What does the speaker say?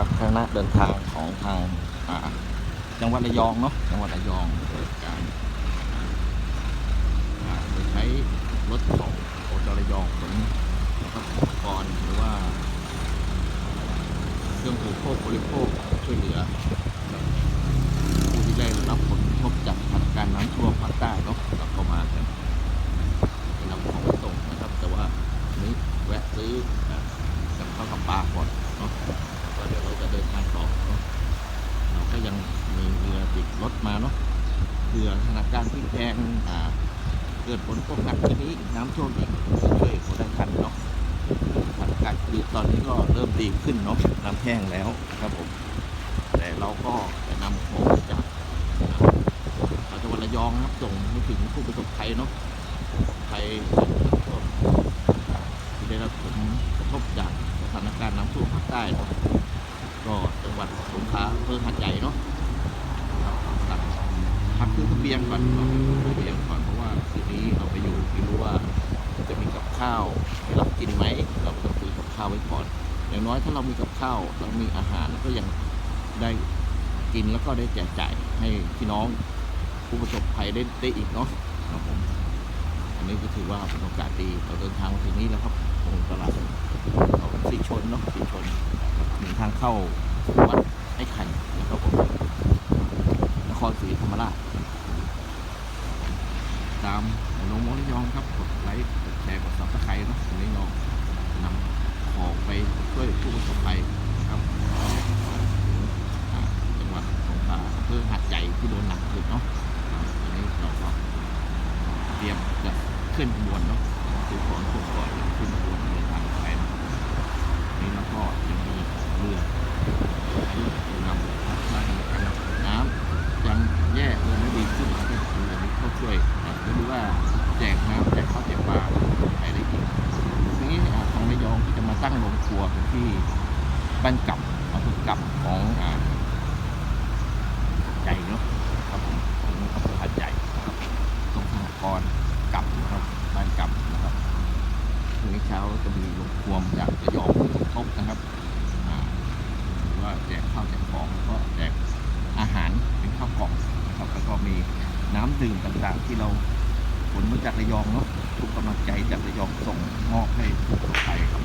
ครับคณะเดินทางของทางจังหวัดระยองเนาะจังหวัดระยองเปิดการโดยใช้รถของโอจระยองขนนะครับอุปกรณ์หรือว่าเครื่องอุปโภคบริโภคช่วยเหลือกับผู้ที่ได้รับผลกระทบจากสถานการณ์น้ำท่วมภาคใต้เนาะเราก็มากันไปนำของไปส่งนะครับ แต่ว่าวันนี้แวะซื้ออ่ากับข้าวกับปลาก่อนเนาะก็เดี๋ยวเราจะเดินทางต่อเนาะเราก็ยังมีเรือติดรถมาเนาะเรือสถานการณ์ที่แพงอ่าเกิดฝนตกหนักทีนี้น้ำท่วมอีกช่วยเขาได้ทันเนาะสถานการณ์คือตอนนี้ก็เริ่มดีขึ้นเนาะน้ำแห้งแล้วครับผม แต่เราก็จะนำของจากจังหวัดระยองนะครับส่งไปถึงผู้ประสบภัยเนาะภัยที่ได้รับผลกระทบจากสถานการณ์น้ำท่วมภาคใต้เนาะก็จังหวัดสงขลาอำเภอหาดใหญ่เนาะ พักเครื่องเบียงก่อนเราไปเครื่องเบียงก่อนเพราะว่าคืนนี้เราไปอยู่ไม่รู้ว่าจะมีกับข้าวให้เรากินไหมเราก็ต้องซื้อกับข้าวไว้ก่อน อย่างน้อยถ้าเรามีกับข้าวเรามีอาหารก็ยังได้กินแล้วก็ได้แจกจ่ายให้พี่น้องผู้ประสบภัยได้ได้อีกเนาะครับผมอันนี้ก็ถือว่าเป็นโอกาสดีเราเดินทางมาถึงนี้แล้วครับตรงตลาดสีชนเนาะสีชนหนึ่งทางเข้าวัดไอ้ไข่นะครับผมนครศรีธรรมราช ตามน้องมอนิยองครับ กดไลค์ กดแชร์ กดซับสไครต์นะวันนี้เรานำของไปช่วยผู้ประสบภัยนะครับจังหวัดสงขลาอำเภอหาดใหญ่ที่โดนหนักสุดเนาะอันนี้เราก็เตรียมจะขึ้นขบวนเนาะคือก่อนขึ้นก่อนขึ้นขบวนเดินทางไปนะวันนี้เราก็ยังมีเรือให้นำถ้าน้ำยังแย่เรือไม่ดีขึ้นเราก็เรือนี้เข้าช่วย นะไม่รู้ว่าแจกน้ำแจกข้าวแจกปลาไปได้อีกทีนี้อ่ทางระยองที่จะมาตั้งโรงครัวเป็นที่บ้านกับอำเภอกับของอ่าใหญ่เนาะครับผมของอำเภอหาดใหญ่ครับตรงธนกรกับนะครับบ้านกับนะครับพรุ่งนี้เช้าจะมีโรงครัวจากระยองสมทบนะครับอ่าหรือว่าแจกข้าวแจกของแล้วก็แจกอาหารเป็นข้าวกล่องนะครับแล้วก็มีน้ำดื่มต่างๆที่เรา ผลมาจากระยองเนาะทุกกำลังใจจากระยองส่งมอบให้ทุกคนไปครับ